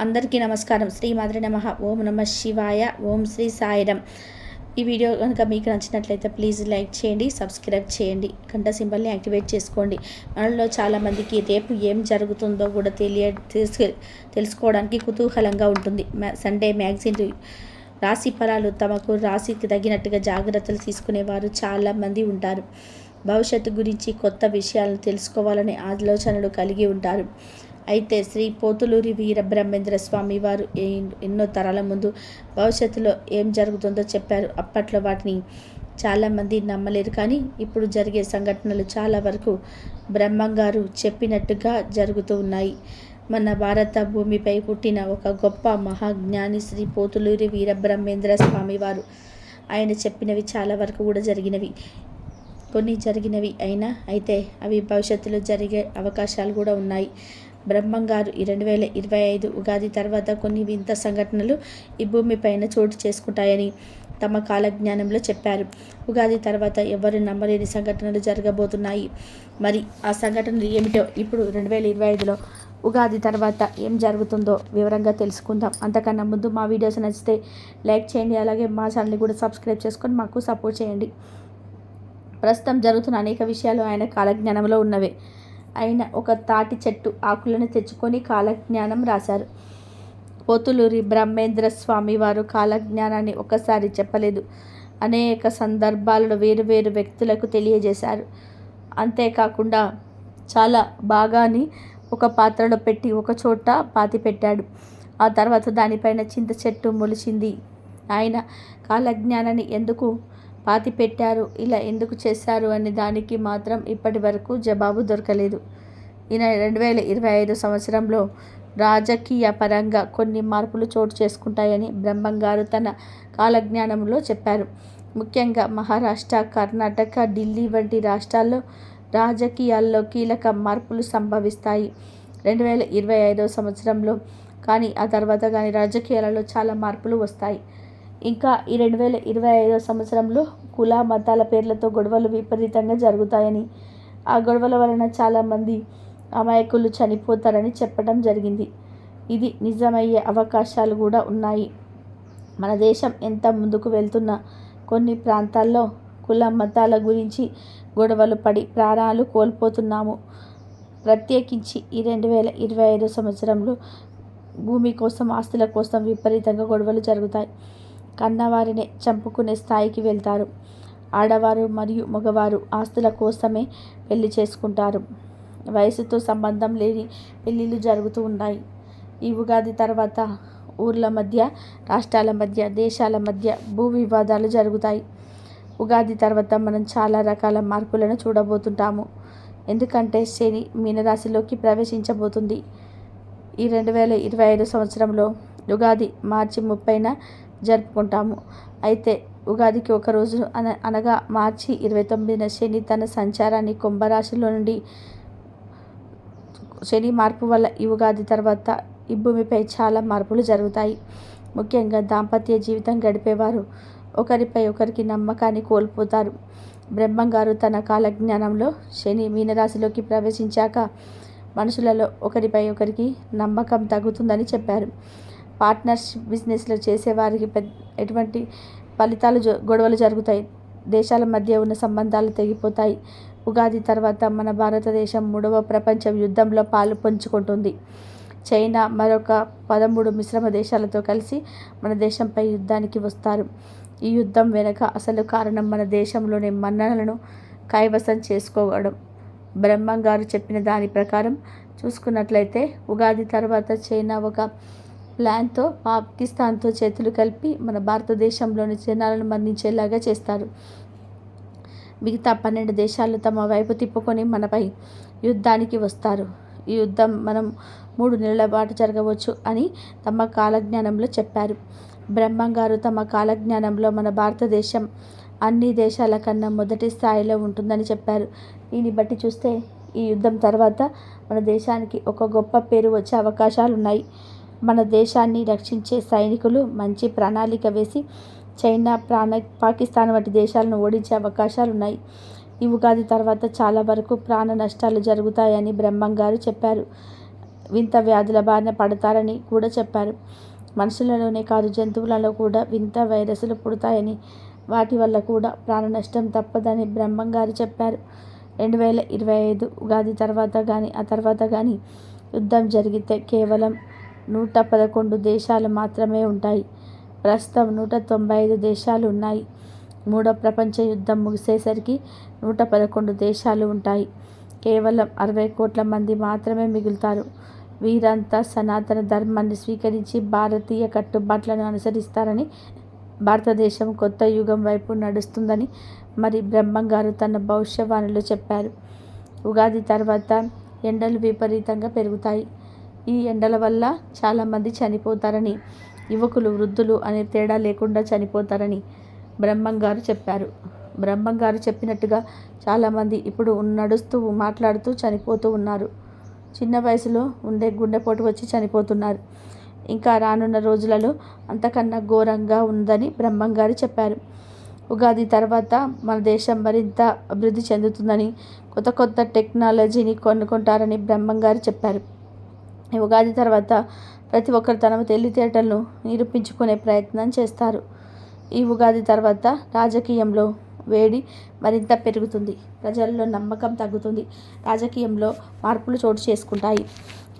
అందరికీ నమస్కారం. శ్రీ మాధురి నమ. ఓం నమ శివాయ. ఓం శ్రీ సాయిరం ఈ వీడియో కనుక మీకు నచ్చినట్లయితే ప్లీజ్ లైక్ చేయండి సబ్స్క్రైబ్ చేయండి గంట సింబల్ని యాక్టివేట్ చేసుకోండి. మనలో చాలామందికి రేపు ఏం జరుగుతుందో కూడా తెలియ తెలుసుకోవడానికి కుతూహలంగా ఉంటుంది. మ్యా- సండే మ్యాగజైన్ రాశి ఫలాలు తమకు రాశికి తగినట్టుగా జాగ్రత్తలు తీసుకునేవారు చాలామంది ఉంటారు. భవిష్యత్తు గురించి కొత్త విషయాలను తెలుసుకోవాలనే ఆలోచనలు కలిగి ఉంటారు. అయితే శ్రీ పోతులూరి వీర బ్రహ్మేంద్ర స్వామి వారు ఎన్నో తరాల ముందు భవిష్యత్తులో ఏం జరుగుతుందో చెప్పారు. అప్పట్లో వాటిని చాలామంది నమ్మలేరు కానీ ఇప్పుడు జరిగే సంఘటనలు చాలా వరకు బ్రహ్మంగారు చెప్పినట్టుగా జరుగుతూ ఉన్నాయి. మన భారత భూమిపై పుట్టిన ఒక గొప్ప మహాజ్ఞాని శ్రీ పోతులూరి వీరబ్రహ్మేంద్ర స్వామి వారు. ఆయన చెప్పినవి చాలా వరకు కూడా జరిగినవి. కొన్ని జరిగినవి అయినా అయితే అవి భవిష్యత్తులో జరిగే అవకాశాలు కూడా ఉన్నాయి. బ్రహ్మంగారు ఈ రెండు వేల ఇరవై ఐదు ఉగాది తర్వాత కొన్ని వింత సంఘటనలు ఈ భూమిపైన చోటు చేసుకుంటాయని తమ కాలజ్ఞానంలో చెప్పారు. ఉగాది తర్వాత ఎవరు నమ్మలేని సంఘటనలు జరగబోతున్నాయి. మరి ఆ సంఘటనలు ఏమిటో ఇప్పుడు రెండు వేల ఇరవై ఐదులో ఉగాది తర్వాత ఏం జరుగుతుందో వివరంగా తెలుసుకుందాం. అంతకన్నా ముందు మా వీడియోస్ నచ్చితే లైక్ చేయండి అలాగే మా ఛానల్ని కూడా సబ్స్క్రైబ్ చేసుకొని మాకు సపోర్ట్ చేయండి. ప్రస్తుతం జరుగుతున్న అనేక విషయాలు ఆయన కాలజ్ఞానంలో ఉన్నవే. ఆయన ఒక తాటి చెట్టు ఆకులను తెచ్చుకొని కాలజ్ఞానం రాశారు. పోతులూరి బ్రహ్మేంద్ర స్వామి వారు కాలజ్ఞానాన్ని ఒకసారి చెప్పలేదు. అనేక సందర్భాలలో వేరు వేరు వ్యక్తులకు తెలియజేశారు. అంతేకాకుండా చాలా బాగాని ఒక పాత్రలో పెట్టి ఒక చోట పాతి పెట్టాడు. ఆ తర్వాత దానిపైన చింత చెట్టు మొలిచింది. ఆయన కాలజ్ఞానాన్ని ఎందుకు పాతి పెట్టారు ఇలా ఎందుకు చేశారు అనే దానికి మాత్రం ఇప్పటి వరకు జవాబు దొరకలేదు. ఈయన రెండు వేల ఇరవై ఐదు సంవత్సరంలో రాజకీయ పరంగా కొన్ని మార్పులు చోటు చేసుకుంటాయని బ్రహ్మంగారు తన కాలజ్ఞానంలో చెప్పారు. ముఖ్యంగా మహారాష్ట్ర కర్ణాటక ఢిల్లీ వంటి రాష్ట్రాల్లో రాజకీయాల్లో కీలక మార్పులు సంభవిస్తాయి. రెండు వేల ఇరవై ఐదో సంవత్సరంలో కానీ ఆ తర్వాత కానీ రాజకీయాలలో చాలా మార్పులు వస్తాయి. ఇంకా ఈ రెండు వేల ఇరవై ఐదో సంవత్సరంలో కుల మతాల పేర్లతో గొడవలు విపరీతంగా జరుగుతాయని ఆ గొడవల వలన చాలామంది అమాయకులు చనిపోతారని చెప్పడం జరిగింది. ఇది నిజమయ్యే అవకాశాలు కూడా ఉన్నాయి. మన దేశం ఎంత ముందుకు వెళ్తున్నా కొన్ని ప్రాంతాల్లో కుల మతాల గురించి గొడవలు పడి ప్రాణాలు కోల్పోతున్నాము. ప్రత్యేకించి ఈ రెండు వేల ఇరవై ఐదు సంవత్సరంలో భూమి కోసం ఆస్తుల కోసం విపరీతంగా గొడవలు జరుగుతాయి. కన్నవారినే చంపుకునే స్థాయికి వెళ్తారు. ఆడవారు మరియు మగవారు ఆస్తుల కోసమే పెళ్ళి చేసుకుంటారు. వయసుతో సంబంధం లేని పెళ్ళిళ్ళు జరుగుతూ ఉన్నాయి. ఈ ఉగాది తర్వాత ఊర్ల మధ్య రాష్ట్రాల మధ్య దేశాల మధ్య భూ వివాదాలు జరుగుతాయి. ఉగాది తర్వాత మనం చాలా రకాల మార్పులను చూడబోతుంటాము. ఎందుకంటే శని మీనరాశిలోకి ప్రవేశించబోతుంది. ఈ రెండు వేల ఇరవై ఐదు సంవత్సరంలో ఉగాది మార్చి ముప్పైన జరుపుకుంటాము. అయితే ఉగాదికి ఒక రోజు అన అనగా మార్చి ఇరవై తొమ్మిదిన శని తన సంచారాన్ని కుంభరాశిలో నుండి శని మార్పు వల్ల ఈ ఉగాది తర్వాత ఈ భూమిపై చాలా మార్పులు జరుగుతాయి. ముఖ్యంగా దాంపత్య జీవితం గడిపేవారు ఒకరిపై ఒకరికి నమ్మకాన్ని కోల్పోతారు. బ్రహ్మంగారు తన కాలజ్ఞానంలో శని మీనరాశిలోకి ప్రవేశించాక మనుషులలో ఒకరిపై ఒకరికి నమ్మకం తగ్గుతుందని చెప్పారు. పార్ట్నర్షిప్ బిజినెస్లో చేసేవారికి పెద్ద ఎటువంటి ఫలితాలు గొడవలు జరుగుతాయి. దేశాల మధ్య ఉన్న సంబంధాలు తెగిపోతాయి. ఉగాది తర్వాత మన భారతదేశం మూడవ ప్రపంచ యుద్ధంలో పాలు పంచుకుంటుంది. చైనా మరొక పదమూడు మిశ్రమ దేశాలతో కలిసి మన దేశంపై యుద్ధానికి వస్తారు. ఈ యుద్ధం వెనుక అసలు కారణం మన దేశంలోని మన్ననలను కైవసం చేసుకోవడం. బ్రహ్మం గారు చెప్పిన దాని ప్రకారం చూసుకున్నట్లయితే ఉగాది తర్వాత చైనా ఒక ప్లాన్తో పాకిస్తాన్తో చేతులు కలిపి మన భారతదేశంలోని జనాలను మరణించేలాగా చేస్తారు. మిగతా పన్నెండు దేశాలు తమ వైపు తిప్పుకొని మనపై యుద్ధానికి వస్తారు. ఈ యుద్ధం మనం మూడు నెలల పాటు జరగవచ్చు అని తమ కాలజ్ఞానంలో చెప్పారు. బ్రహ్మంగారు తమ కాలజ్ఞానంలో మన భారతదేశం అన్ని దేశాల కన్నా మొదటి స్థాయిలో ఉంటుందని చెప్పారు. దీన్ని బట్టి చూస్తే ఈ యుద్ధం తర్వాత మన దేశానికి ఒక గొప్ప పేరు వచ్చే అవకాశాలు ఉన్నాయి మన దేశాన్ని రక్షించే సైనికులు మంచి ప్రణాళిక వేసి చైనా ప్రాణ పాకిస్తాన్ వంటి దేశాలను ఓడించే అవకాశాలు ఉన్నాయి. ఈ ఉగాది తర్వాత చాలా వరకు ప్రాణ నష్టాలు జరుగుతాయని బ్రహ్మం గారు చెప్పారు. వింత వ్యాధుల బారిన పడతారని కూడా చెప్పారు. మనుషులలోనే కాదు జంతువులలో కూడా వింత వైరస్లు పుడతాయని వాటి వల్ల కూడా ప్రాణ నష్టం తప్పదని బ్రహ్మం గారు చెప్పారు. రెండు వేల ఇరవై ఐదు ఉగాది తర్వాత కానీ ఆ తర్వాత కానీ యుద్ధం జరిగితే కేవలం నూట పదకొండు దేశాలు మాత్రమే ఉంటాయి. ప్రస్తుతం నూట తొంభై ఐదు దేశాలు ఉన్నాయి. మూడో ప్రపంచ యుద్ధం ముగిసేసరికి నూట పదకొండు దేశాలు ఉంటాయి. కేవలం అరవై కోట్ల మంది మాత్రమే మిగులుతారు. వీరంతా సనాతన ధర్మాన్ని స్వీకరించి భారతీయ కట్టుబాట్లను అనుసరిస్తారని భారతదేశం కొత్త యుగం వైపు నడుస్తుందని మరి బ్రహ్మంగారు తన భవిష్యవాణిలో చెప్పారు. ఉగాది తర్వాత ఎండలు విపరీతంగా పెరుగుతాయి. ఈ ఎండల వల్ల చాలామంది చనిపోతారని యువకులు వృద్ధులు అనే తేడా లేకుండా చనిపోతారని బ్రహ్మంగారు చెప్పారు. బ్రహ్మంగారు చెప్పినట్టుగా చాలామంది ఇప్పుడు నడుస్తూ మాట్లాడుతూ చనిపోతూ ఉన్నారు. చిన్న వయసులో ఉండే గుండెపోటు వచ్చి చనిపోతున్నారు. ఇంకా రానున్న రోజులలో అంతకన్నా ఘోరంగా ఉందని బ్రహ్మంగారు చెప్పారు. ఉగాది తర్వాత మన దేశం మరింత అభివృద్ధి చెందుతుందని కొత్త కొత్త టెక్నాలజీని కొనుక్కుంటారని బ్రహ్మంగారు చెప్పారు. ఉగాది తర్వాత ప్రతి ఒక్కరు తమ తెలివితేటలను నిరూపించుకునే ప్రయత్నం చేస్తారు. ఈ ఉగాది తర్వాత రాజకీయంలో వేడి మరింత పెరుగుతుంది. ప్రజల్లో నమ్మకం తగ్గుతుంది. రాజకీయంలో మార్పులు చోటు చేసుకుంటాయి.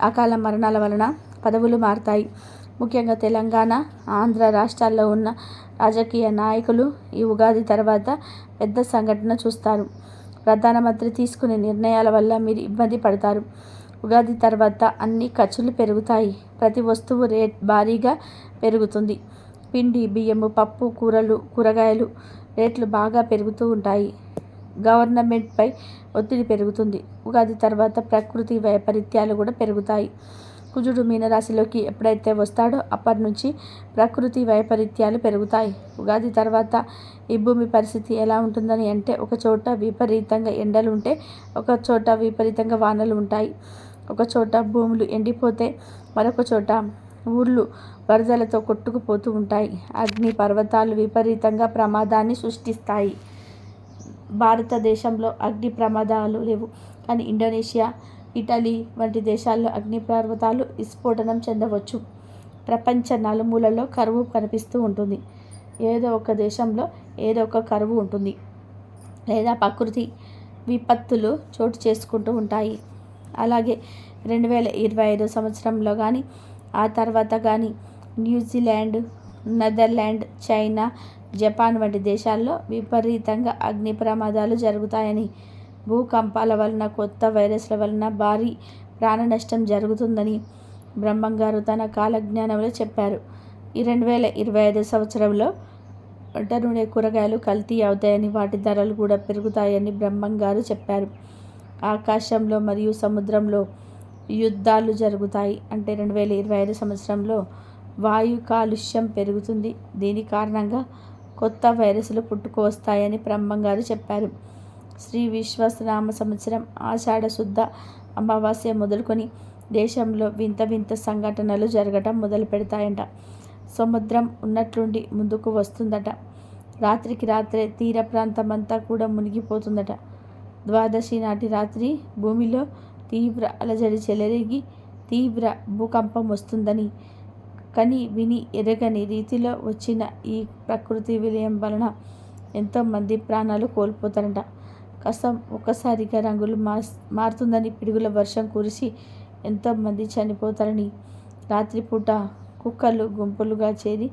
అకాల మరణాల వలన పదవులు మారుతాయి. ముఖ్యంగా తెలంగాణ ఆంధ్ర రాష్ట్రాల్లో ఉన్న రాజకీయ నాయకులు ఈ ఉగాది తర్వాత పెద్ద సంఘటన చూస్తారు. ప్రధానమంత్రి తీసుకునే నిర్ణయాల వల్ల మీరు ఇబ్బంది పడతారు. ఉగాది తర్వాత అన్ని ఖర్చులు పెరుగుతాయి. ప్రతి వస్తువు రేట్ భారీగా పెరుగుతుంది. పిండి బియ్యము పప్పు కూరలు కూరగాయలు రేట్లు బాగా పెరుగుతూ ఉంటాయి. గవర్నమెంట్పై ఒత్తిడి పెరుగుతుంది. ఉగాది తర్వాత ప్రకృతి వైపరీత్యాలు కూడా పెరుగుతాయి. కుజుడు మీనరాశిలోకి ఎప్పుడైతే వస్తాడో అప్పటి నుంచి ప్రకృతి వైపరీత్యాలు పెరుగుతాయి. ఉగాది తర్వాత ఈ భూమి పరిస్థితి ఎలా ఉంటుందని అంటే ఒక చోట విపరీతంగా ఎండలు ఉంటే ఒక చోట విపరీతంగా వానలు ఉంటాయి. ఒక చోట భూములు ఎండిపోతే మరొక చోట ఊర్లు వరదలతో కొట్టుకుపోతూ ఉంటాయి. అగ్ని పర్వతాలు విపరీతంగా ప్రమాదాన్ని సృష్టిస్తాయి. భారతదేశంలో అగ్ని ప్రమాదాలు లేవు. కానీ ఇండోనేషియా ఇటలీ వంటి దేశాల్లో అగ్ని పర్వతాలు విస్ఫోటనం చెందవచ్చు. ప్రపంచ నలుమూలలో కరువు కనిపిస్తూ ఉంటుంది. ఏదో ఒక దేశంలో ఏదో ఒక కరువు ఉంటుంది. లేదా ప్రకృతి విపత్తులు చోటు చేసుకుంటూ ఉంటాయి. అలాగే రెండు వేల ఇరవై ఐదు సంవత్సరంలో కానీ ఆ తర్వాత కానీ న్యూజిలాండ్ నెదర్లాండ్ చైనా జపాన్ వంటి దేశాల్లో విపరీతంగా అగ్ని ప్రమాదాలు జరుగుతాయని భూకంపాల వలన కొత్త వైరస్ల వలన భారీ ప్రాణ నష్టం జరుగుతుందని బ్రహ్మంగారు తన కాలజ్ఞానంలో చెప్పారు. ఈ రెండు వేల ఇరవై ఐదు సంవత్సరంలో వంట నూనె కూరగాయలు కల్తీ అవుతాయని వాటి ధరలు కూడా పెరుగుతాయని బ్రహ్మంగారు చెప్పారు. ఆకాశంలో మరియు సముద్రంలో యుద్ధాలు జరుగుతాయి. అంటే రెండు వేల ఇరవై ఐదు సంవత్సరంలో వాయు కాలుష్యం పెరుగుతుంది. దీని కారణంగా కొత్త వైరస్లు పుట్టుకొస్తాయని బ్రహ్మంగారు చెప్పారు. శ్రీ విశ్వసనామ సంవత్సరం ఆషాఢ శుద్ధ అమావాస్య మొదలుకొని దేశంలో వింత వింత సంఘటనలు జరగటం మొదలు పెడతాయంట. సముద్రం ఉన్నట్లుండి ముందుకు వస్తుందట. రాత్రికి రాత్రే తీర ప్రాంతం అంతా కూడా మునిగిపోతుందట. ద్వాదశి నాటి రాత్రి భూమిలో తీవ్ర అలజడి చెలరేగి తీవ్ర భూకంపం వస్తుందని కని విని ఎరగని రీతిలో వచ్చిన ఈ ప్రకృతి విలయం వలన ఎంతోమంది ప్రాణాలు కోల్పోతారంట. కసం ఒక్కసారిగా రంగులు మాస్ మారుతుందని పిడుగుల వర్షం కురిసి ఎంతోమంది చనిపోతారని రాత్రిపూట కుక్కలు గుంపులుగా చేరి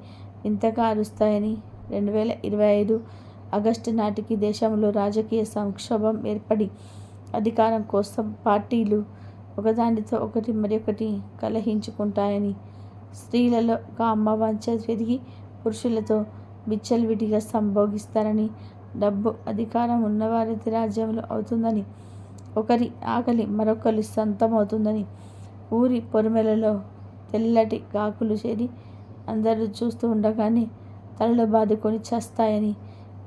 ఇంతగా అరుస్తాయని రెండు వేల ఇరవై ఐదు ఆగస్టు నాటికి దేశంలో రాజకీయ సంక్షోభం ఏర్పడి అధికారం కోసం పార్టీలు ఒకదానితో ఒకటి మరొకటి కలహించుకుంటాయని స్త్రీలలో కామవాంఛ పెరిగి పురుషులతో విచ్చలవిడిగా సంభోగిస్తారని డబ్బు అధికారం ఉన్నవారి రాజ్యంలో అవుతుందని ఒకరి ఆకలి మరొకరి సొంతమవుతుందని ఊరి పొరుమెలలో తెల్లటి కాకులు చేరి అందరూ చూస్తూ ఉండగానే తలలో బాదుకొని చేస్తాయని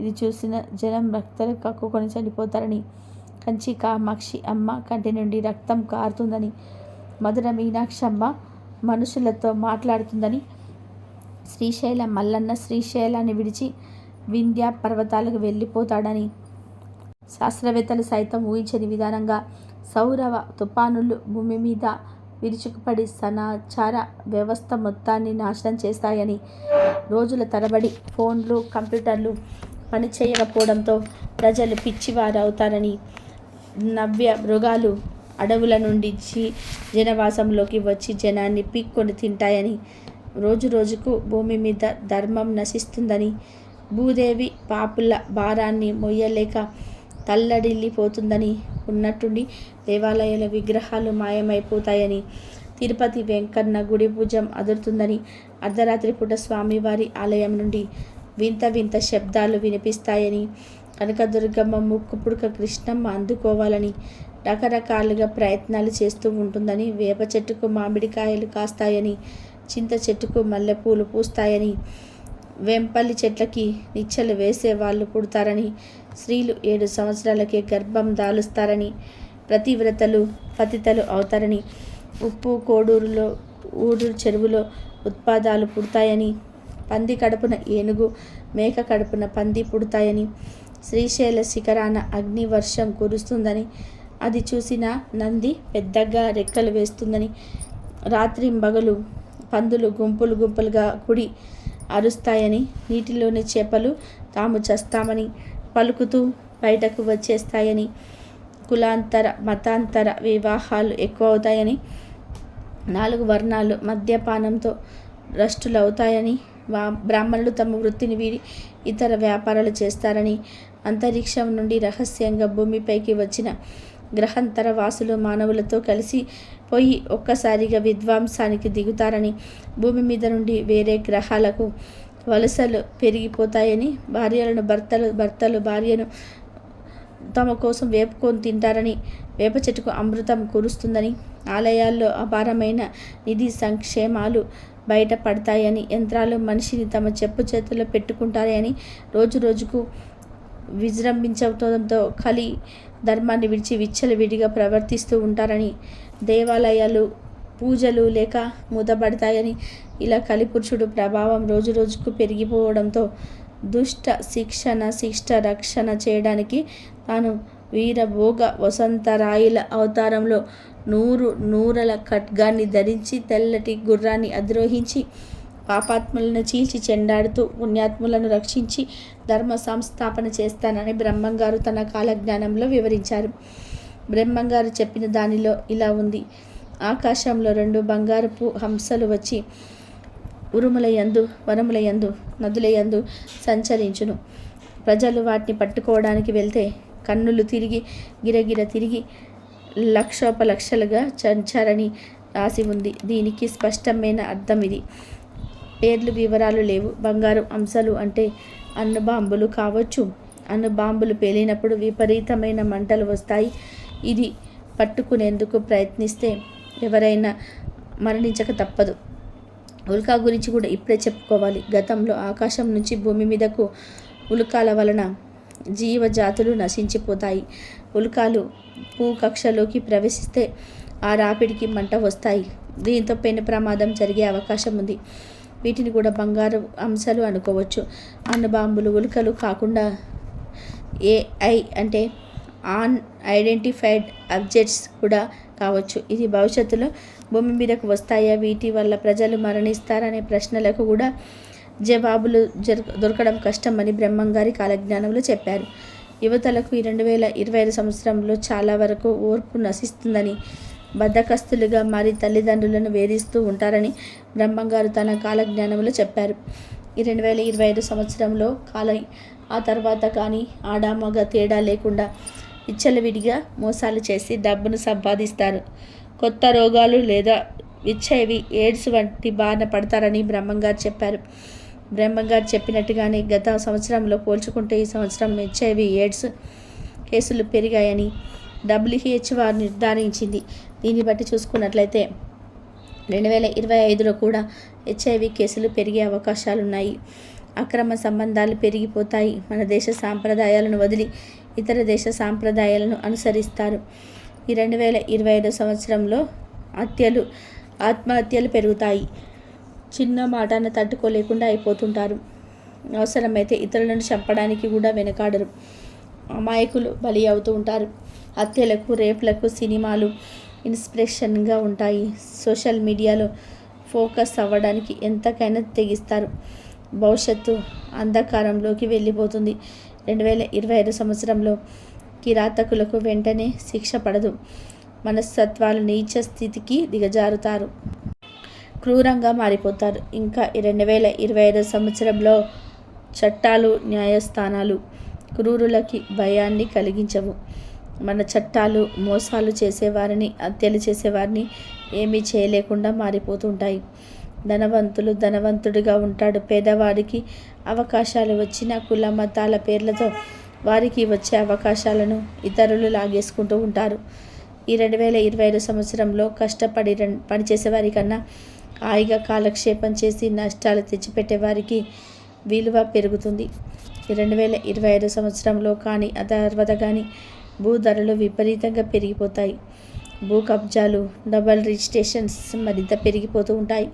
ఇది చూసిన జనం రక్తలు కక్కుకొని చనిపోతారని. కంచి కామాక్షి అమ్మ కంటి నుండి రక్తం కారుతుందని మధుర మీనాక్షమ్మ మనుషులతో మాట్లాడుతుందని శ్రీశైల మల్లన్న శ్రీశైలాన్ని విడిచి వింధ్య పర్వతాలకు వెళ్ళిపోతాడని శాస్త్రవేత్తలు సైతం ఊహించని విధానంగా సౌరవ తుపానులు భూమి మీద విరుచుకుపడి సమాచార వ్యవస్థ మొత్తాన్ని నాశనం చేస్తాయని రోజుల తరబడి ఫోన్లు కంప్యూటర్లు పని చేయకపోవడంతో ప్రజలు పిచ్చివారవుతారని నవ్య మృగాలు అడవుల నుండి జనవాసంలోకి వచ్చి జనాన్ని పీక్కొని తింటాయని రోజు రోజుకు భూమి మీద ధర్మం నశిస్తుందని భూదేవి పాపుల భారాన్ని మొయ్యలేక తల్లడిల్లిపోతుందని ఉన్నట్టుండి దేవాలయాల విగ్రహాలు మాయమైపోతాయని తిరుపతి వెంకన్న గుడి భుజం అదురుతుందని అర్ధరాత్రి పూట స్వామివారి ఆలయం నుండి వింత వింత శబ్దాలు వినిపిస్తాయని. కనకదుర్గమ్మ ముక్కు పుడక కృష్ణమ్మ అందుకోవాలని రకరకాలుగా ప్రయత్నాలు చేస్తూ ఉంటుందని వేప చెట్టుకు మామిడికాయలు కాస్తాయని చింత చెట్టుకు మల్లెపూలు పూస్తాయని వెంపల్లి చెట్లకి నిచ్చెలు వేసే వాళ్ళు పుడతారని స్త్రీలు ఏడు సంవత్సరాలకే గర్భం దాలుస్తారని ప్రతివ్రతలు పతితలు అవుతారని ఉప్పు కోడూరులో ఊడూరు చెరువులో ఉత్పాదాలు పుడతాయని పంది కడుపున ఏనుగు మేక కడుపున పంది పుడతాయని శ్రీశైల శిఖరాన అగ్ని వర్షం కురుస్తుందని అది చూసిన నంది పెద్దగా రెక్కలు వేస్తుందని రాత్రి మగలు పందులు గుంపులు గుంపులుగా కుడి అరుస్తాయని నీటిలోని చేపలు తాము చస్తామని పలుకుతూ బయటకు వచ్చేస్తాయని కులాంతర మతాంతర వివాహాలు ఎక్కువ అవుతాయని నాలుగు వర్ణాలు మద్యపానంతో భ్రష్టులవుతాయని బ్రాహ్మణులు తమ వృత్తిని వీడి ఇతర వ్యాపారాలు చేస్తారని అంతరిక్షం నుండి రహస్యంగా భూమిపైకి వచ్చిన గ్రహాంతర వాసులు మానవులతో కలిసి పోయి ఒక్కసారిగా విధ్వంసానికి దిగుతారని భూమి మీద నుండి వేరే గ్రహాలకు వలసలు పెరిగిపోతాయని భార్యలను భర్తలు భర్తలు భార్యను తమ కోసం వేపుకొని తింటారని వేప చెట్టుకు అమృతం కురుస్తుందని ఆలయాల్లో అపారమైన నిధి సంక్షేమాలు బయటపడతాయని యంత్రాలు మనిషిని తమ చెప్పు చేతుల్లో పెట్టుకుంటారని రోజు రోజుకు విజృంభించడంతో కలి ధర్మాన్ని విడిచి విచ్చలు విడిగా ప్రవర్తిస్తూ ఉంటారని దేవాలయాలు పూజలు లేక మూతపడతాయని ఇలా కలిపురుషుడు ప్రభావం రోజు రోజుకు పెరిగిపోవడంతో దుష్ట శిక్షణ శిష్ట రక్షణ చేయడానికి తాను వీరభోగ వసంతరాయుల అవతారంలో నూరు నూరల ఖడ్గాన్ని ధరించి తెల్లటి గుర్రాన్ని అధిరోహించి పాపాత్ములను చీల్చి చెండాడుతూ పుణ్యాత్ములను రక్షించి ధర్మ సంస్థాపన చేస్తానని బ్రహ్మంగారు తన కాలజ్ఞానంలో వివరించారు. బ్రహ్మంగారు చెప్పిన దానిలో ఇలా ఉంది. ఆకాశంలో రెండు బంగారపు హంసలు వచ్చి ఉరుముల యందు నదులయందు యందు నదుల యందు సంచరించును. ప్రజలు వాటిని పట్టుకోవడానికి వెళ్తే కన్నులు తిరిగి గిరగిర తిరిగి లక్షోపలక్షలుగా చంచారని రాసి ఉంది. దీనికి స్పష్టమైన అర్థం ఇది. పేర్లు వివరాలు లేవు. బంగారు అంశాలు అంటే అన్ను బాంబులు కావచ్చు. అన్ను బాంబులు పేలినప్పుడు విపరీతమైన మంటలు వస్తాయి. ఇది పట్టుకునేందుకు ప్రయత్నిస్తే ఎవరైనా మరణించక తప్పదు. ఉల్కా గురించి కూడా ఇప్పుడే చెప్పుకోవాలి. గతంలో ఆకాశం నుంచి భూమి మీదకు ఉల్కాల వలన జీవజాతులు నశించిపోతాయి. ఉల్కాలు భూకక్షలోకి ప్రవేశిస్తే ఆ రాపిడికి మంట వస్తాయి. దీంతో పెను ప్రమాదం జరిగే అవకాశం ఉంది. వీటిని కూడా బంగారు అంశాలు అనుకోవచ్చు. బాంబులు ఉల్కలు కాకుండా ఏఐ అంటే ఆన్ ఐడెంటిఫైడ్ అబ్జెక్ట్స్ కూడా కావచ్చు. ఇది భవిష్యత్తులో భూమి మీదకు వస్తాయా? వీటి వల్ల ప్రజలు మరణిస్తారనే ప్రశ్నలకు కూడా జవాబులు దొరకడం కష్టమని బ్రహ్మంగారి కాలజ్ఞానంలో చెప్పారు. యువతలకు ఈ రెండు వేల ఇరవై ఐదు సంవత్సరంలో చాలా వరకు ఓర్పు నశిస్తుందని బద్దకస్తులుగా మారి తల్లిదండ్రులను వేధిస్తూ ఉంటారని బ్రహ్మంగారు తన కాలజ్ఞానంలో చెప్పారు. ఈ రెండు వేల ఇరవై ఐదు సంవత్సరంలో కాల ఆ తర్వాత కానీ ఆడామగ తేడా లేకుండా విచ్చలవిడిగా మోసాలు చేసి డబ్బును సంపాదిస్తారు. కొత్త రోగాలు లేదా విచ్చేవి ఎయిడ్స్ వంటి బారిన పడతారని బ్రహ్మంగారు చెప్పారు. బ్రహ్మంగారు చెప్పినట్టుగానే గత సంవత్సరంలో పోల్చుకుంటే ఈ సంవత్సరం హెచ్ఐవి ఎయిడ్స్ కేసులు పెరిగాయని వారు నిర్ధారించింది. దీన్ని బట్టి చూసుకున్నట్లయితే రెండు వేల ఇరవై ఐదులో కూడా హెచ్ఐవి కేసులు పెరిగే అవకాశాలున్నాయి. అక్రమ సంబంధాలు పెరిగిపోతాయి. మన దేశ సాంప్రదాయాలను వదిలి ఇతర దేశ సాంప్రదాయాలను అనుసరిస్తారు. ఈ రెండు వేల ఇరవై ఐదు సంవత్సరంలో హత్యలు ఆత్మహత్యలు పెరుగుతాయి. చిన్న మాటను తట్టుకోలేకుండా అయిపోతుంటారు. అవసరమైతే ఇతరులను చంపడానికి కూడా వెనకాడరు. అమాయకులు బలి అవుతూ ఉంటారు. హత్యలకు రేపులకు సినిమాలు ఇన్స్పిరేషన్గా ఉంటాయి. సోషల్ మీడియాలో ఫోకస్ అవ్వడానికి ఎంతకైనా తెగిస్తారు. భవిష్యత్తు అంధకారంలోకి వెళ్ళిపోతుంది. రెండు వేల ఇరవై ఐదు సంవత్సరంలో కిరాతకులకు వెంటనే శిక్ష పడదు. మనస్తత్వాలు నీచ స్థితికి దిగజారుతారు. క్రూరంగా మారిపోతారు. ఇంకా రెండు వేల ఇరవై ఐదు సంవత్సరంలో చట్టాలు న్యాయస్థానాలు క్రూరులకి భయాన్ని కలిగించవు. మన చట్టాలు మోసాలు చేసేవారిని హత్యలు చేసేవారిని ఏమీ చేయలేకుండా మారిపోతుంటాయి. ధనవంతులు ధనవంతుడిగా ఉంటాడు. పేదవాడికి అవకాశాలు వచ్చిన కుల మతాల పేర్లతో వారికి వచ్చే అవకాశాలను ఇతరులు లాగేసుకుంటూ ఉంటారు. ఈ రెండు వేల ఇరవై ఐదు సంవత్సరంలో కష్టపడి పనిచేసే వారికన్నా హాయిగా కాలక్షేపం చేసి నష్టాలు తెచ్చిపెట్టే వారికి విలువ పెరుగుతుంది. రెండు వేల ఇరవై ఐదు సంవత్సరంలో కానీ ఆ తర్వాత కానీ భూ ధరలు విపరీతంగా పెరిగిపోతాయి. భూ కబ్జాలు డబల్ రిజిస్ట్రేషన్స్ మరింత పెరిగిపోతూ ఉంటాయి.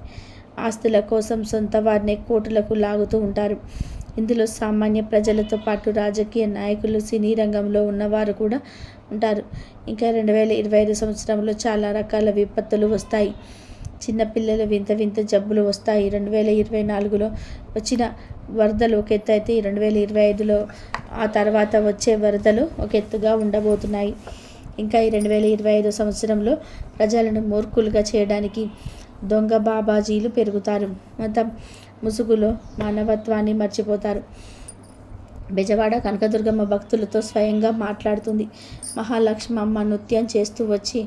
ఆస్తుల కోసం సొంత వారిని కోర్టులకు లాగుతూ ఉంటారు. ఇందులో సామాన్య ప్రజలతో పాటు రాజకీయ నాయకులు సినీ రంగంలో ఉన్నవారు కూడా ఉంటారు. ఇంకా రెండు వేల ఇరవై ఐదు సంవత్సరంలో చాలా రకాల విపత్తులు వస్తాయి. చిన్నపిల్లలు వింత వింత జబ్బులు వస్తాయి. రెండు వేల ఇరవై నాలుగులో వచ్చిన వరదలు ఒక ఎత్తు అయితే రెండు వేల ఇరవై ఐదులో ఆ తర్వాత వచ్చే వరదలు ఒక ఎత్తుగా ఉండబోతున్నాయి. ఇంకా ఈ రెండు వేల ఇరవై ఐదు సంవత్సరంలో ప్రజలను మూర్ఖులుగా చేయడానికి దొంగ బాబాజీలు పెరుగుతారు. మతం ముసుగులో మానవత్వాన్ని మర్చిపోతారు. బెజవాడ కనకదుర్గమ్మ భక్తులతో స్వయంగా మాట్లాడుతుంది. మహాలక్ష్మమ్మ నృత్యం చేస్తూ వచ్చి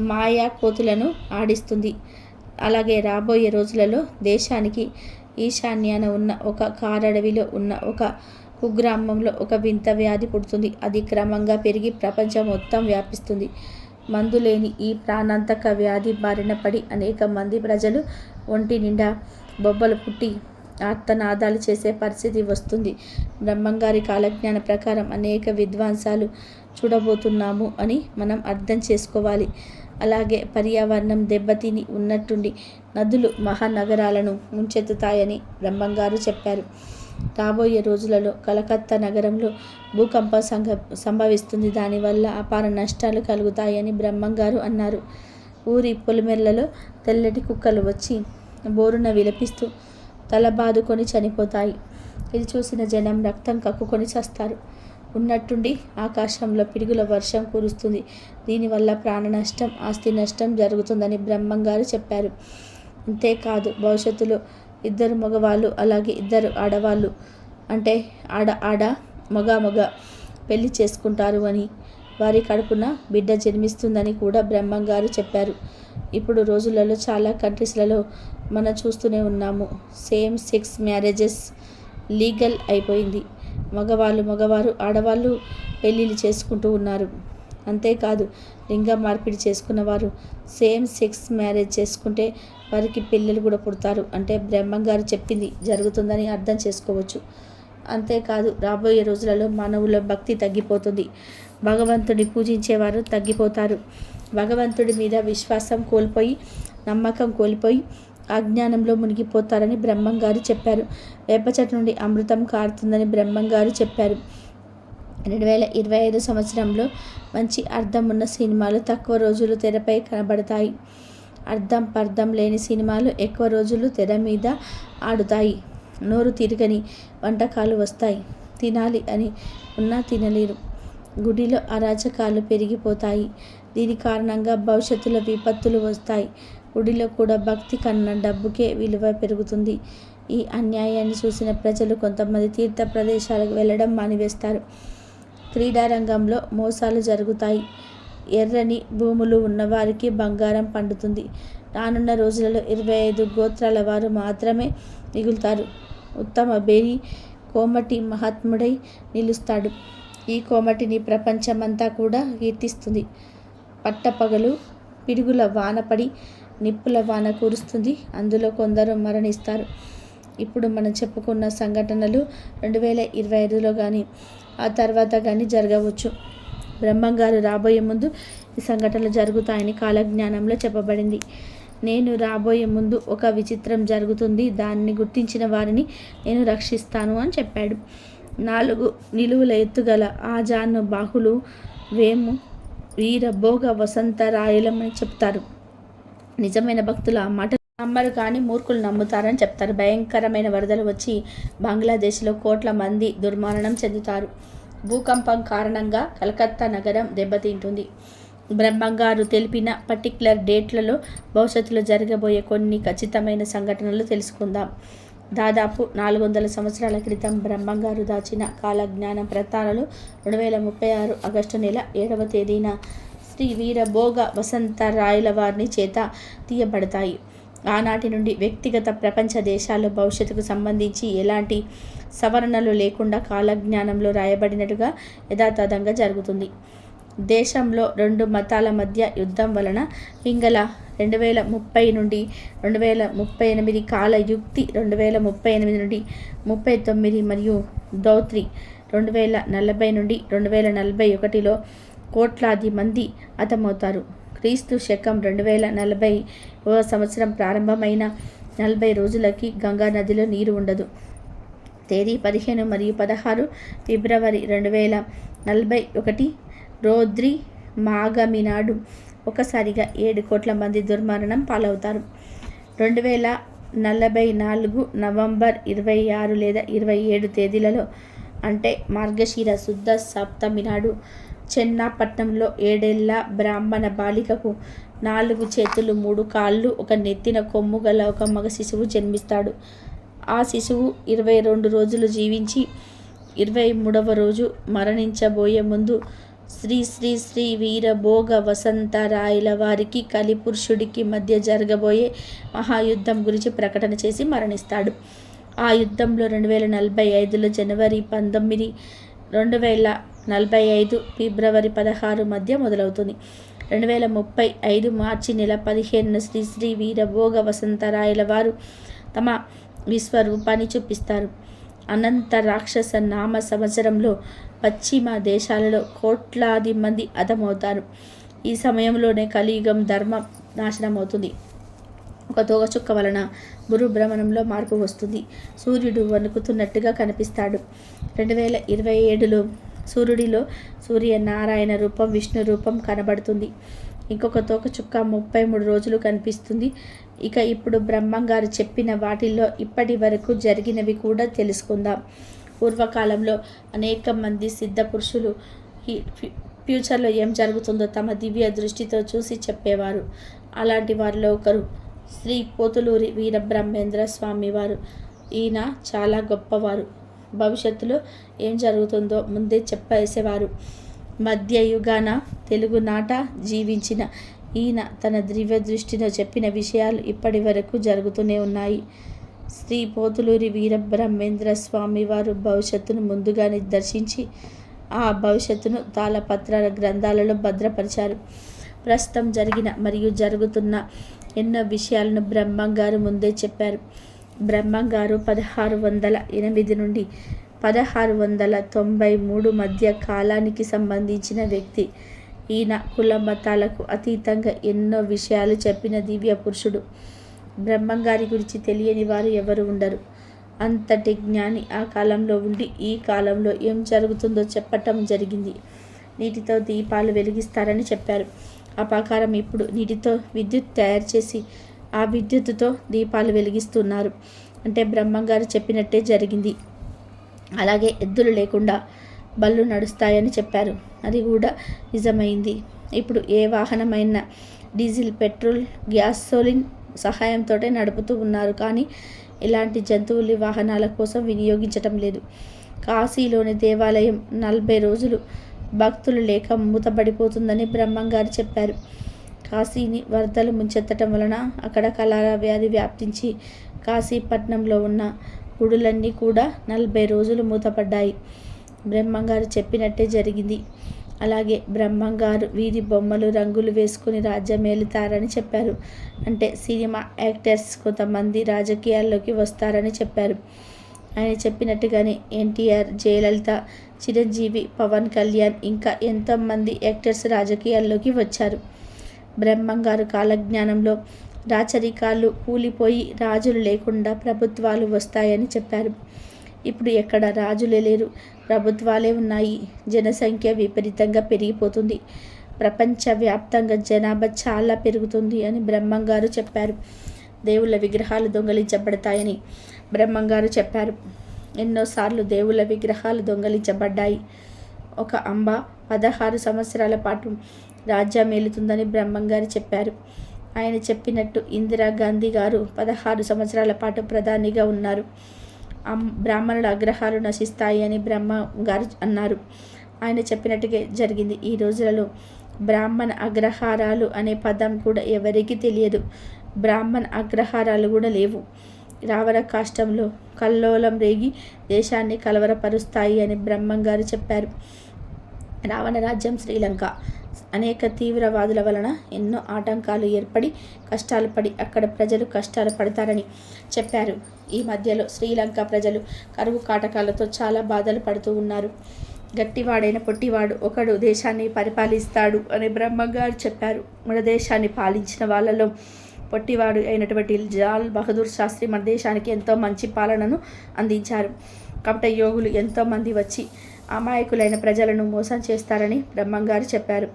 మాయా కోతులను ఆడిస్తుంది. అలాగే రాబోయే రోజులలో దేశానికి ఈశాన్యాన ఉన్న ఒక కారడవిలో ఉన్న ఒక కుగ్రామంలో ఒక వింత వ్యాధి పుడుతుంది. అది క్రమంగా పెరిగి ప్రపంచం మొత్తం వ్యాపిస్తుంది. మందులేని ఈ ప్రాణాంతక వ్యాధి బారిన పడి అనేక మంది ప్రజలు ఒంటి నిండా బొబ్బలు పుట్టి ఆర్తనాదాలు చేసే పరిస్థితి వస్తుంది. బ్రహ్మంగారి కాలజ్ఞాన ప్రకారం అనేక విద్వాంసాలు చూడబోతున్నాము అని మనం అర్థం చేసుకోవాలి. అలాగే పర్యావరణం దెబ్బతిని ఉన్నట్టుండి నదులు మహానగరాలను ముంచెత్తుతాయని బ్రహ్మంగారు చెప్పారు. రాబోయే రోజులలో కలకత్తా నగరంలో భూకంపం సంఘ సంభవిస్తుంది. దానివల్ల అపార నష్టాలు కలుగుతాయని బ్రహ్మంగారు అన్నారు. ఊరి పొలిమెర్లలో తెల్లటి కుక్కలు వచ్చి బోరున విలపిస్తూ తల బాదుకొని చనిపోతాయి. ఇది చూసిన జనం రక్తం కక్కుకొని చస్తారు. ఉన్నట్టుండి ఆకాశంలో పిడుగుల వర్షం కురుస్తుంది. దీనివల్ల ప్రాణ నష్టం ఆస్తి నష్టం జరుగుతుందని బ్రహ్మంగారు చెప్పారు. అంతేకాదు భవిష్యత్తులో ఇద్దరు మగవాళ్ళు అలాగే ఇద్దరు ఆడవాళ్ళు అంటే ఆడ ఆడ మగ మగ పెళ్ళి చేసుకుంటారు అని వారి కడుపున బిడ్డ జన్మిస్తుందని కూడా బ్రహ్మంగారు చెప్పారు. ఇప్పుడు రోజులలో చాలా కంట్రీస్లలో మనం చూస్తూనే ఉన్నాము. సేమ్ సెక్స్ మ్యారేజెస్ లీగల్ అయిపోయింది. మగవాళ్ళు మగవారు ఆడవాళ్ళు పెళ్ళిళ్ళు చేసుకుంటూ ఉన్నారు. అంతేకాదు లింగ మార్పిడి చేసుకున్నవారు సేమ్ సెక్స్ మ్యారేజ్ చేసుకుంటే వారికి పిల్లలు కూడా పుడతారు. అంటే బ్రహ్మంగారు చెప్పింది జరుగుతుందని అర్థం చేసుకోవచ్చు. అంతేకాదు రాబోయే రోజులలో మానవుల భక్తి తగ్గిపోతుంది. భగవంతుడి పూజించేవారు తగ్గిపోతారు. భగవంతుడి మీద విశ్వాసం కోల్పోయి నమ్మకం కోల్పోయి అజ్ఞానంలో మునిగిపోతారని బ్రహ్మంగారు చెప్పారు. వేప చెట్టు నుండి అమృతం కారుతుందని బ్రహ్మంగారు చెప్పారు. రెండు వేల ఇరవై ఐదు సంవత్సరంలో మంచి అర్థం ఉన్న సినిమాలు తక్కువ రోజులు తెరపై కనబడతాయి. అర్థం పర్థం లేని సినిమాలు ఎక్కువ రోజులు తెర మీద ఆడుతాయి. నోరు తిరగని వంటకాలు వస్తాయి. తినాలి అని ఉన్నా తినలేరు. గుడిలో అరాచకాలు పెరిగిపోతాయి. దీని కారణంగా భవిష్యత్తులో విపత్తులు వస్తాయి. గుడిలో కూడా భక్తి కన్నా డబ్బుకే విలువ పెరుగుతుంది. ఈ అన్యాయాన్ని చూసిన ప్రజలు కొంతమంది తీర్థ ప్రదేశాలకు వెళ్ళడం మానివేస్తారు. క్రీడారంగంలో మోసాలు జరుగుతాయి. ఎర్రని భూములు ఉన్నవారికి బంగారం పండుతుంది. రానున్న రోజులలో ఇరవై ఐదు గోత్రాల వారు మాత్రమే మిగులుతారు. ఉత్తమ బేరి కోమటి మహాత్ముడై నిలుస్తాడు. ఈ కోమటిని ప్రపంచమంతా కూడా కీర్తిస్తుంది. పట్టపగలు పిడుగుల వాన పడి నిప్పుల వాన కురుస్తుంది. అందులో కొందరు మరణిస్తారు. ఇప్పుడు మనం చెప్పుకున్న సంఘటనలు రెండు వేల ఇరవై ఐదులో కానీ ఆ తర్వాత కానీ జరగవచ్చు. బ్రహ్మంగారు రాబోయే ముందు ఈ సంఘటనలు జరుగుతాయని కాలజ్ఞానంలో చెప్పబడింది. నేను రాబోయే ముందు ఒక విచిత్రం జరుగుతుంది. దాన్ని గుర్తించిన వారిని నేను రక్షిస్తాను అని చెప్పాడు. నాలుగు నిలువుల ఎత్తుగల ఆ బాహులు వేము వీరభోగ వసంతరాయలమని చెప్తారు. నిజమైన భక్తులు ఆ మాట నమ్మరు కానీ మూర్ఖులు నమ్ముతారని చెప్తారు. భయంకరమైన వరదలు వచ్చి బంగ్లాదేశ్లో కోట్ల మంది దుర్మరణం చెందుతారు. భూకంపం కారణంగా కలకత్తా నగరం దెబ్బతింటుంది. బ్రహ్మంగారు తెలిపిన పర్టిక్యులర్ డేట్లలో భవిష్యత్తులో జరగబోయే కొన్ని ఖచ్చితమైన సంఘటనలు తెలుసుకుందాం. దాదాపు నాలుగు వందల సంవత్సరాల క్రితం బ్రహ్మంగారు దాచిన కాలజ్ఞాన ప్రతానాలు రెండు వేల ముప్పై ఆరు ఆగస్టు నెల ఏడవ తేదీన శ్రీ వీరభోగ వసంతరాయల వారిని చేత తీయబడతాయి. ఆనాటి నుండి వ్యక్తిగత ప్రపంచ దేశాల్లో భవిష్యత్తుకు సంబంధించి ఎలాంటి సవరణలు లేకుండా కాలజ్ఞానంలో రాయబడినట్టుగా యథాతథంగా జరుగుతుంది. దేశంలో రెండు మతాల మధ్య యుద్ధం వలన పింగళ రెండు వేల ముప్పై నుండి రెండు వేల ముప్పై ఎనిమిది కాల యుక్తి రెండు వేల ముప్పై ఎనిమిది నుండి ముప్పై తొమ్మిది మరియు దౌత్రి రెండు వేల నలభై నుండి రెండు వేల నలభై ఒకటిలో కోట్లాది మంది హతమవుతారు. క్రీస్తు శకం రెండు వేల నలభై సంవత్సరం ప్రారంభమైన నలభై రోజులకి గంగా నదిలో నీరు ఉండదు. తేదీ పదిహేను మరియు పదహారు ఫిబ్రవరి రెండు వేల నలభై ఒకటి రోద్రి మాగమి నాడు ఒకసారిగా ఏడు కోట్ల మంది దుర్మరణం పాలవుతారు. రెండు వేల నలభై నాలుగు నవంబర్ ఇరవై ఆరు లేదా ఇరవై ఏడు తేదీలలో అంటే మార్గశీర శుద్ధ సప్తమి నాడు చెన్నాపట్నంలో ఏడేళ్ళ బ్రాహ్మణ బాలికకు నాలుగు చేతులు మూడు కాళ్ళు ఒక నెత్తిన కొమ్ము గల ఒక మగ శిశువు జన్మిస్తాడు. ఆ శిశువు ఇరవై రెండు రోజులు జీవించి ఇరవై మూడవ రోజు మరణించబోయే ముందు శ్రీ శ్రీ శ్రీ వీరభోగ వసంతరాయల వారికి కలిపురుషుడికి మధ్య జరగబోయే మహాయుద్ధం గురించి ప్రకటన చేసి మరణిస్తాడు. ఆ యుద్ధంలో రెండు వేల నలభై ఐదులో జనవరి పంతొమ్మిది రెండు వేల నలభై ఐదు ఫిబ్రవరి పదహారు మధ్య మొదలవుతుంది. రెండు వేల ముప్పై ఐదు మార్చి నెల పదిహేనున శ్రీ శ్రీ వీరభోగ వసంతరాయల వారు తమ విశ్వరూపాన్ని చూపిస్తారు. అనంత రాక్షస నామ సంవత్సరంలో పశ్చిమ దేశాలలో కోట్లాది మంది అదమవుతారు ఈ సమయంలోనే కలియుగం ధర్మం నాశనం అవుతుంది ఒక తోగచుక్క వలన భ్రమణంలో మార్పు వస్తుంది. సూర్యుడు వణుకుతున్నట్టుగా కనిపిస్తాడు. రెండు వేల ఇరవై ఏడులో సూర్యుడిలో సూర్య నారాయణ రూపం విష్ణు రూపం కనబడుతుంది. ఇంకొక తోక చుక్క ముప్పై మూడు రోజులు కనిపిస్తుంది. ఇక ఇప్పుడు బ్రహ్మంగారు చెప్పిన వాటిల్లో ఇప్పటి వరకు జరిగినవి కూడా తెలుసుకుందాం. పూర్వకాలంలో అనేక మంది సిద్ధ పురుషులు ఫ్యూచర్లో ఏం జరుగుతుందో తమ దివ్య దృష్టితో చూసి చెప్పేవారు. అలాంటి వారిలో ఒకరు శ్రీ పోతులూరి వీరబ్రహ్మేంద్ర స్వామి వారు ఈయన చాలా గొప్పవారు. భవిష్యత్తులో ఏం జరుగుతుందో ముందే చెప్పేసేవారు. మధ్యయుగాన తెలుగునాట జీవించిన ఈయన తన దివ్య దృష్టిలో చెప్పిన విషయాలు ఇప్పటి వరకు జరుగుతూనే ఉన్నాయి. శ్రీ పోతులూరి వీరబ్రహ్మేంద్ర స్వామి వారు భవిష్యత్తును ముందుగానే దర్శించి ఆ భవిష్యత్తును తాళపత్రాల గ్రంథాలలో భద్రపరిచారు. ప్రస్తుతం జరిగిన మరియు జరుగుతున్న ఎన్నో విషయాలను బ్రహ్మంగారు ముందే చెప్పారు. బ్రహ్మంగారు పదహారు వందల ఎనిమిది నుండి పదహారు వందల తొంభై మూడు మధ్య కాలానికి సంబంధించిన వ్యక్తి. ఈయన కుల మతాలకు అతీతంగా ఎన్నో విషయాలు చెప్పిన దివ్య పురుషుడు. బ్రహ్మంగారి గురించి తెలియని వారు ఎవరు ఉండరు. అంతటి జ్ఞాని ఆ కాలంలో ఉండి ఈ కాలంలో ఏం జరుగుతుందో చెప్పటం జరిగింది. నీటితో దీపాలు వెలిగిస్తారని చెప్పారు. అపాకారం ఇప్పుడు నీటితో విద్యుత్ తయారు చేసి ఆ విద్యుత్తుతో దీపాలు వెలిగిస్తున్నారు. అంటే బ్రహ్మంగారు చెప్పినట్టే జరిగింది. అలాగే ఎద్దులు లేకుండా బళ్ళు నడుస్తాయని చెప్పారు. అది కూడా నిజమైంది. ఇప్పుడు ఏ వాహనమైన డీజిల్ పెట్రోల్ గ్యాసోలిన్ సహాయంతో నడుపుతూ ఉన్నారు. కానీ ఇలాంటి జంతువులు వాహనాల కోసం వినియోగించటం లేదు. కాశీలోని దేవాలయం నలభై రోజులు భక్తులు లేక మూతబడిపోతుందని బ్రహ్మంగారు చెప్పారు. కాశీని వరదలు ముంచెత్తటం వలన అక్కడ కలారా వ్యాధి వ్యాప్తించి కాశీపట్నంలో ఉన్న గుడులన్నీ కూడా నలభై రోజులు మూతపడ్డాయి. బ్రహ్మంగారు చెప్పినట్టే జరిగింది. అలాగే బ్రహ్మంగారు వీధి బొమ్మలు రంగులు వేసుకుని రాజ్యం ఏలుతారని చెప్పారు. అంటే సినిమా యాక్టర్స్ కొంతమంది రాజకీయాల్లోకి వస్తారని చెప్పారు. ఆయన చెప్పినట్టుగానే ఎన్టీఆర్ జయలలిత చిరంజీవి పవన్ కళ్యాణ్ ఇంకా ఎంతోమంది యాక్టర్స్ రాజకీయాల్లోకి వచ్చారు. బ్రహ్మంగారు కాలజ్ఞానంలో రాచరికాలు కూలిపోయి రాజులు లేకుండా ప్రభుత్వాలు వస్తాయని చెప్పారు. ఇప్పుడు ఎక్కడ రాజులే లేరు ప్రభుత్వాలే ఉన్నాయి. జనసంఖ్య విపరీతంగా పెరిగిపోతుంది. ప్రపంచవ్యాప్తంగా జనాభా చాలా పెరుగుతుంది అని బ్రహ్మంగారు చెప్పారు. దేవుళ్ళ విగ్రహాలు దొంగలించబడతాయని బ్రహ్మంగారు చెప్పారు. ఎన్నోసార్లు దేవుళ్ళ విగ్రహాలు దొంగలించబడ్డాయి. ఒక అంబ పదహారు సంవత్సరాల పాటు రాజ్యం ఏలుతుందని బ్రహ్మంగారు చెప్పారు. ఆయన చెప్పినట్టు ఇందిరాగాంధీ గారు పదహారు సంవత్సరాల పాటు ప్రధానిగా ఉన్నారు. బ్రాహ్మణుల అగ్రహాలు నశిస్తాయి అని బ్రహ్మ గారు అన్నారు. ఆయన చెప్పినట్టుగా జరిగింది. ఈ రోజులలో బ్రాహ్మణ అగ్రహారాలు అనే పదం కూడా ఎవరికీ తెలియదు. బ్రాహ్మణ అగ్రహారాలు కూడా లేవు. రావణ కాష్టంలో కల్లోలం రేగి దేశాన్ని కలవరపరుస్తాయి అని బ్రహ్మం గారు చెప్పారు. రావణ రాజ్యం శ్రీలంక. అనేక తీవ్రవాదుల వలన ఎన్నో ఆటంకాలు ఏర్పడి కష్టాలు పడి అక్కడ ప్రజలు కష్టాలు పడతారని చెప్పారు. ఈ మధ్యలో శ్రీలంక ప్రజలు కరువు కాటకాలతో చాలా బాధలు పడుతూ ఉన్నారు. గట్టివాడైన పొట్టివాడు ఒకడు దేశాన్ని పరిపాలిస్తాడు అని బ్రహ్మగారు చెప్పారు. మన దేశాన్ని పాలించిన వాళ్ళలో పొట్టివాడు అయినటువంటి జాల్ బహదూర్ శాస్త్రి మన దేశానికి ఎంతో మంచి పాలనను అందించారు. కాబట్టి యోగులు ఎంతోమంది వచ్చి అమాయకులైన ప్రజలను మోసం చేస్తారని బ్రహ్మంగారు చెప్పారు.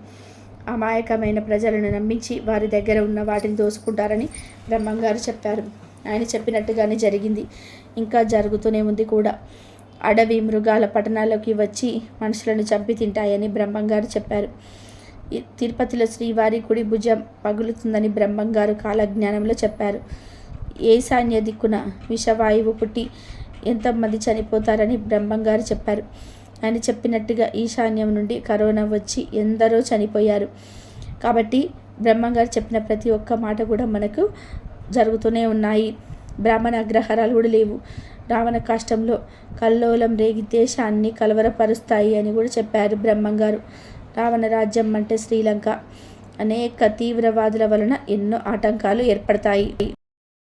అమాయకమైన ప్రజలను నమ్మించి వారి దగ్గర ఉన్న వాటిని దోసుకుంటారని బ్రహ్మంగారు చెప్పారు. ఆయన చెప్పినట్టుగానే జరిగింది. ఇంకా జరుగుతూనే ఉంది కూడా. అడవి మృగాల పట్టణాల్లోకి వచ్చి మనుషులను చంపి తింటాయని బ్రహ్మంగారు చెప్పారు. తిరుపతిలో శ్రీవారి కుడి భుజం పగులుతుందని బ్రహ్మంగారు కాలజ్ఞానంలో చెప్పారు. ఈశాన్య దిక్కున విషవాయువు పుట్టి ఎంతమంది చనిపోతారని బ్రహ్మంగారు చెప్పారు. ఆయన చెప్పినట్టుగా ఈశాన్యం నుండి కరోనా వచ్చి ఎందరో చనిపోయారు. కాబట్టి బ్రహ్మంగారు చెప్పిన ప్రతి ఒక్క మాట కూడా మనకు జరుగుతూనే ఉన్నాయి. బ్రాహ్మణ అగ్రహారాలు కూడా లేవు. రావణ కాష్టంలో కల్లోలం రేగి దేశాన్ని కలవరపరుస్తాయి అని కూడా చెప్పారు బ్రహ్మంగారు. రావణ రాజ్యం అంటే శ్రీలంక. అనేక తీవ్రవాదుల వలన ఎన్నో ఆటంకాలు ఏర్పడతాయి.